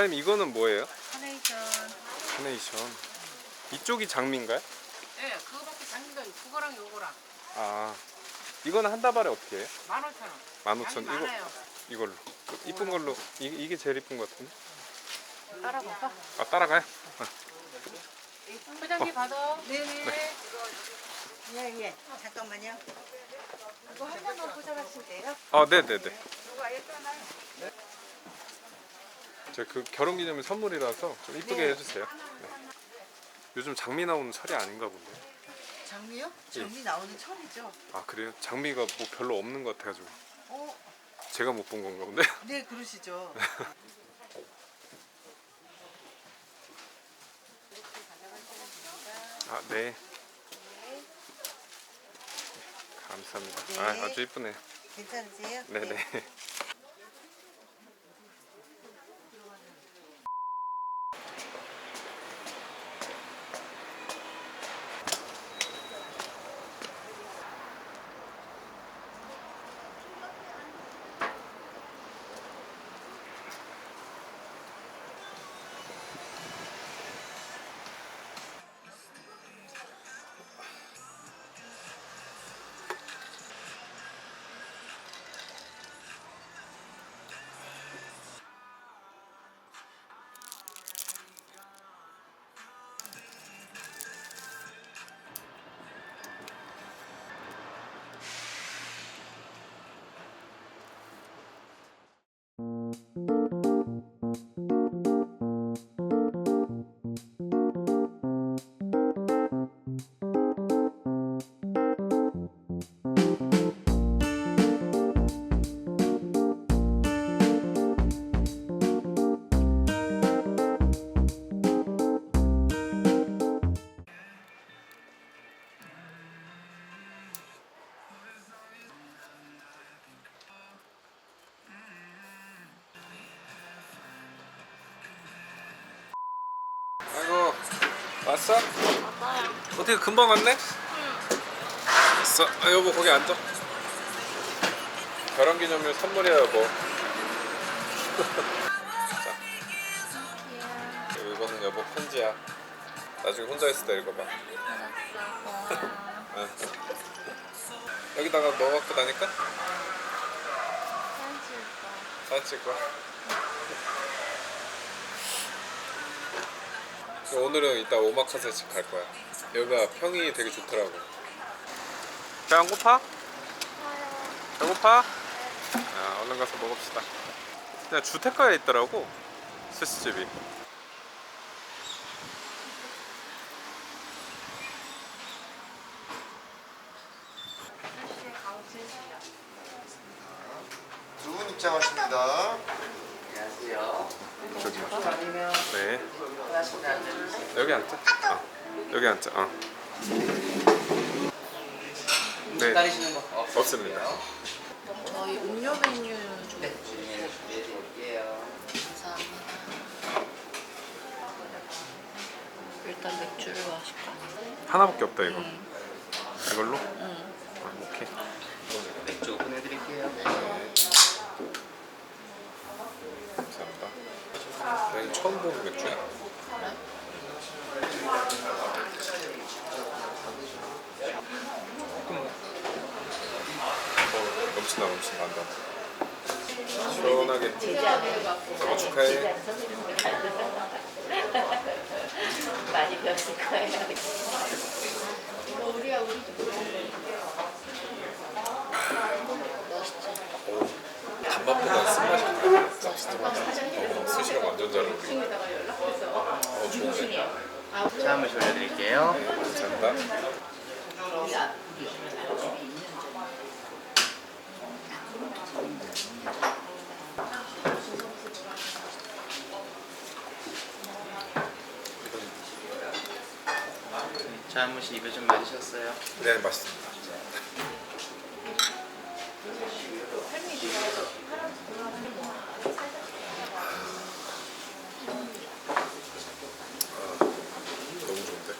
사장님 이거는 뭐예요? 카네이션. 카네이션. 이쪽이 장미인가요? 예, 그거밖에 장미가 있고 그거랑 요거랑 아 이거는 한 다발에 어떻게 해요? 15,000원. 15,000 장미 이거 많아요. 이걸로 이쁜 걸로 이, 이게 제일 이쁜 것 같은데 따라볼까? 아 따라가요? 포장지 받아. 네네. 예, 예. 잠깐만요. 이거 한 잔만 포장하시면 돼요? 아 네네네 제그 결혼 기념일 선물이라서 좀 이쁘게 네. 해주세요 네. 요즘 장미 나오는 철이 아닌가 본데 장미요? 예. 장미 나오는 철이죠. 아 그래요? 장미가 뭐 별로 없는 것 같아가지고 어, 제가 못 본 건가 본데 네, 그러시죠. 아 네 감사합니다 네. 아, 아주 이쁘네요 괜찮으세요? 네네 아이 왔어? 왔어요. 어떻게 금방 왔네? 왔어 아 여보 거기 앉아 결혼 기념일 선물이야 여보 자 이거는 여보 편지야 나중에 혼자 있을 때 읽어봐 응. 여기다가 넣어 갖고 다니까? 사진 찍을 거야 오늘은 이따 오마카세 집 갈 거야. 여기가 평이 되게 좋더라고. 배안 고파? 배고파? 아, 얼른 가서 먹읍시다. 그냥 주택가에 있더라고. 스시집이. 두 분 입장하십니다. 저기. 네. 여기 앉자. 어. 여기 앉자. 어. 네. 따르시는 거 없습니다. 저희 음료 메뉴 좀 네. 준비해 드릴게요. 감사합니다. 일단 맥주를 마실까? 하나밖에 없다 이거. 응. 이걸로? 응. 아, 오케이. 맥주 보내드릴게요. 감사합니다. 보는 맥주야. 어, 넘친다 넘친다 한다. 시원하게. 어, 축하해. 많이 배웠을 거예요. 오, 단맛보다 쓴맛이. 어, 스시랑 완전 잘 어울리고. 어, 좋은데. 차 한번 올려드릴게요. 감사합니다. 번씩 입에 좀 맞으셨어요? 네, 맛있습니다. 아, 너무 좋은데?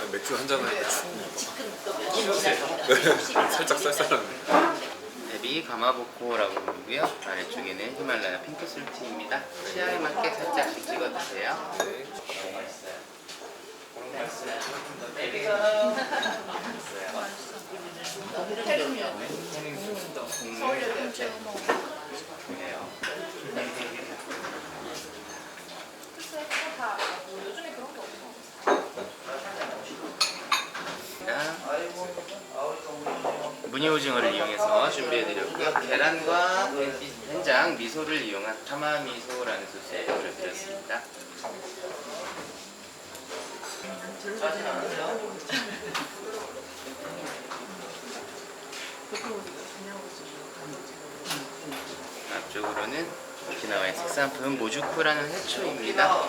아, 맥주 한잔 하니까 추운데. 네, 살짝 쌀쌀하네. 데뷔 위쪽이 가마보코라고 부르고요. 아래쪽에는 히말라야 핑크 솔티입니다. 취향에 맞게 살짝씩 찍어 드세요. 네. 너무 맛있어요. 그런 말씀 조금 더 때리고. 그래요. 무늬 오징어를 이용해서 준비해드렸고요. 계란과 된장, 미소를 이용한 타마 미소라는 소스에 올려드렸습니다. 앞쪽으로는 오키나와의 특산품 모주쿠라는 해초입니다.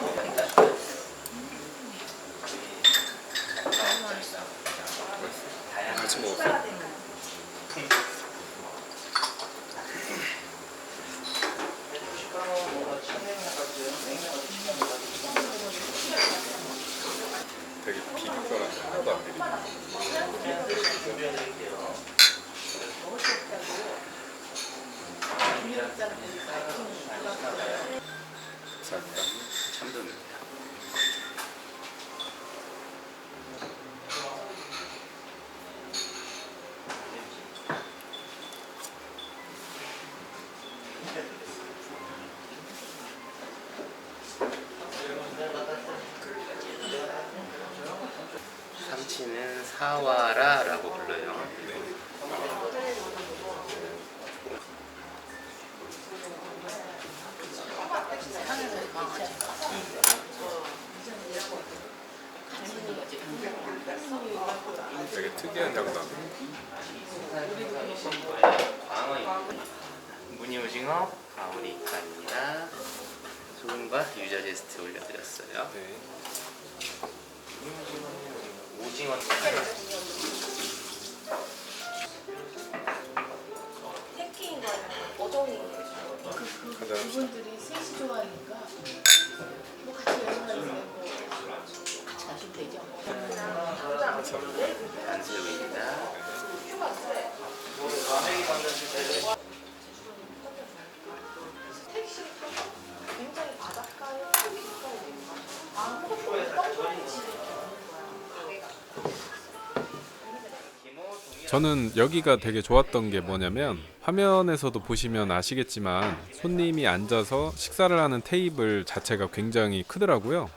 같이 먹었어? 16th. 사와라라고 불러요. 되게 특이한. 광어 무늬 오징어 가오리카입니다. 소금과 유자 제스트 올려드렸어요. 네. 오징어 새끼인. 어종인. 가자. 그분들이 셋이 좋아하니까 뭐 같이 여행하는 거 같이 가시면 되죠. 안새우입니다. 굉장히 저는 여기가 되게 좋았던 게 뭐냐면 화면에서도 보시면 아시겠지만 손님이 앉아서 식사를 하는 테이블 자체가 굉장히 크더라고요.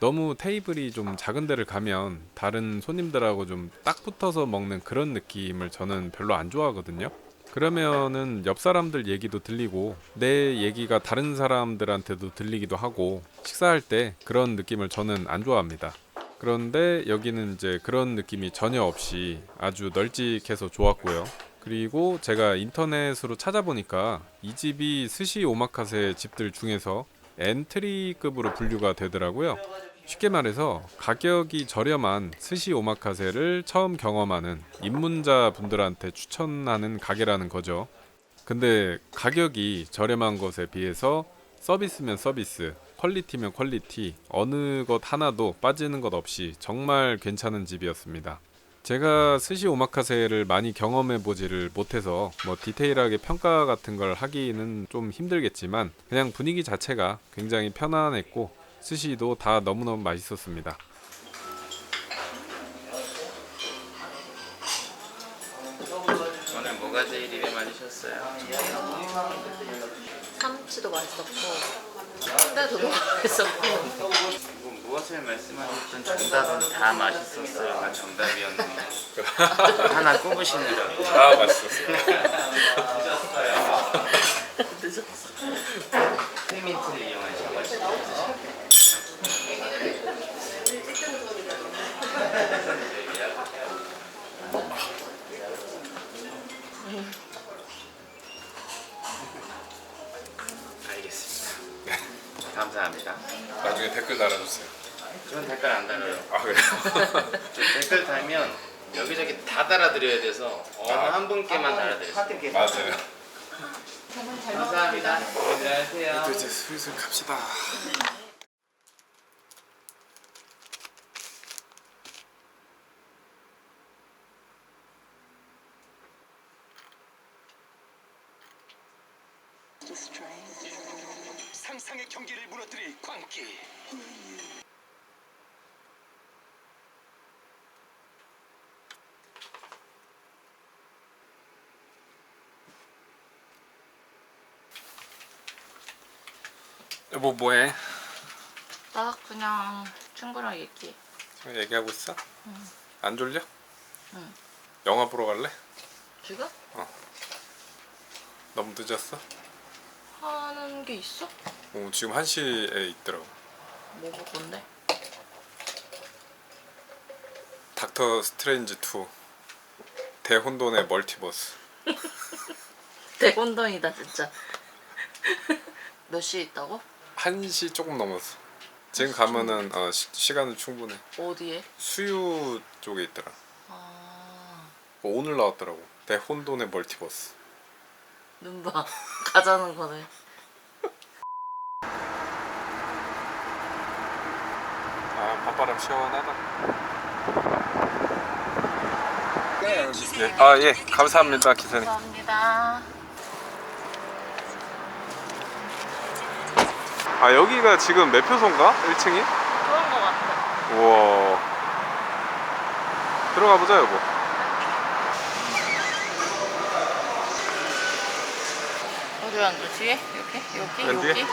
너무 테이블이 좀 작은 데를 가면 다른 손님들하고 좀 딱 붙어서 먹는 그런 느낌을 저는 별로 안 좋아하거든요. 그러면은 옆 사람들 얘기도 들리고 내 얘기가 다른 사람들한테도 들리기도 하고 식사할 때 그런 느낌을 저는 안 좋아합니다. 그런데 여기는 이제 그런 느낌이 전혀 없이 아주 널찍해서 좋았고요. 그리고 제가 인터넷으로 찾아보니까 이 집이 스시 오마카세 집들 중에서 엔트리급으로 분류가 되더라고요. 쉽게 말해서 가격이 저렴한 스시 오마카세를 처음 경험하는 입문자 분들한테 추천하는 가게라는 거죠. 근데 가격이 저렴한 것에 비해서 서비스면 서비스, 퀄리티면 퀄리티, 어느 것 하나도 빠지는 것 없이 정말 괜찮은 집이었습니다. 제가 스시 오마카세를 많이 경험해 보지를 못해서 뭐 디테일하게 평가 같은 걸 하기는 좀 힘들겠지만 그냥 분위기 자체가 굉장히 편안했고 스시도 다 너무너무 맛있었습니다. 오늘 뭐가 제일 입에 맞으셨어요? 삼치도 맛있었고 순대도 너무 맛있었고 뭐 무엇을 말씀하셨든 정답은 다 맛있었어요가 정답이었는데 하나 꼽으시느라고. 다 맛있었어요. 늦었어. 크리민트를 이용한 샤워시 알겠습니다. 감사합니다. 나중에 댓글 달아주세요. 저는 댓글 안 달아요. 아 그래요? 저 댓글 달면 여기저기 다 달아드려야 돼서 어느 아. 한 분께만 달아드렸어요. 맞아요. 감사합니다. 안녕하세요. 이제 슬슬 갑시다. 경기를 무너뜨릴 광기. 여보 뭐해? 나 그냥 친구랑 얘기해. 지금 얘기하고 있어? 안 졸려? 응. 영화 보러 갈래? 지금? 너무 늦었어? 하는 게 있어? 어, 지금 1시에 있더라고 뭐 볼 건데? 닥터 스트레인지 2 대혼돈의 멀티버스 대혼돈이다 진짜. 몇 시에 있다고? 1시 조금 넘었어. 지금 가면은 어, 시, 시간은 충분해. 어디에? 수유 쪽에 있더라. 아. 어, 오늘 나왔더라고. 대혼돈의 멀티버스. 눈봐. 가자는 거네. 아 밤바람 시원하다. 예. 아예. 감사합니다 기사님. 감사합니다. 아 여기가 지금 매표소인가? 1층이? 그런 거 같아. 우와 들어가 보자 여보 어디 앉아? 뒤에? 여기? 여기? 맨 뒤에? 여기?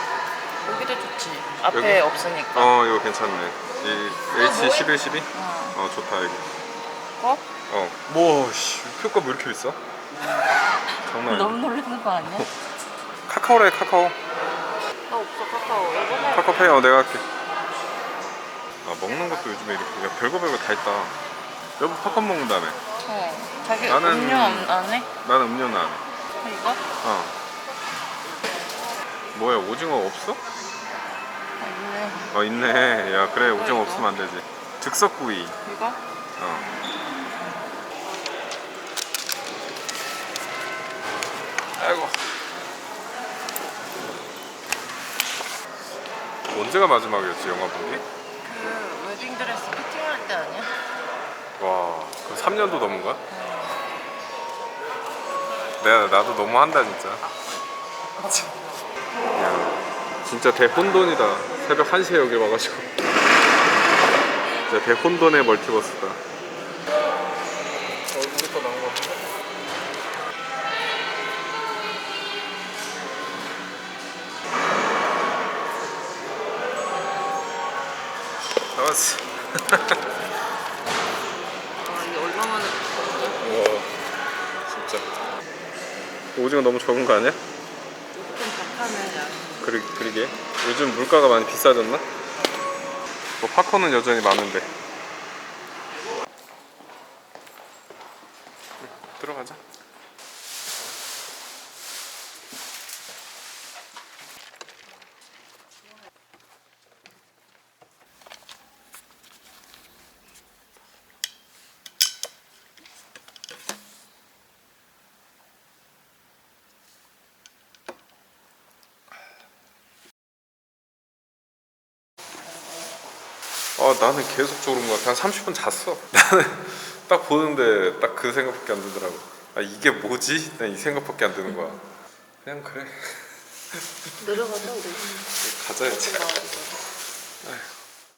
여기도 좋지. 앞에 여기? 없으니까. 어 이거 괜찮네 이 H1112? 어. 어 좋다 여기 어? 어 뭐, 씨, 표가 왜 이렇게 비싸? 장난 아니야 너무 놀라는 거 아니야? 카카오래 카카오 나 없어 카카오. 이번에 카카오페이 어 내가 할게 아 먹는 것도 요즘에 이렇게 야, 별거 별거 다 있다 여보 팝콘 먹는다며 어. 자기 나는- 음료 안, 안 해? 나는 음료는 안해 이거? 어 뭐야 오징어 없어? 아, 있네. 어 있네 야 그래 오징어 이거? 없으면 안 되지 즉석구이 이거? 어 언제가 마지막이었지 영화 본 게? 그 웨딩드레스 피팅할 때 아니야? 와, 그 3년도 넘은 거야? 내가 나도 너무 한다 진짜. 야, 진짜 대혼돈이다. 새벽 1시에 여기 와가지고. 진짜 대혼돈의 멀티버스다. 아 이게 얼마만에 우와, 진짜. 오징어 너무 적은 거 아니야? 좀 박하네 야. 그러, 그러게 요즘 물가가 많이 비싸졌나? 뭐 팝콘은 여전히 많은데 아 나는 계속 졸은 것 같아 한 30분 잤어 나는 딱 보는데 딱 그 생각밖에 안 들더라고 아 이게 뭐지? 난 이 생각밖에 안 드는 거야 그냥 그래 내려가자 우리. 가자야지 나 아휴.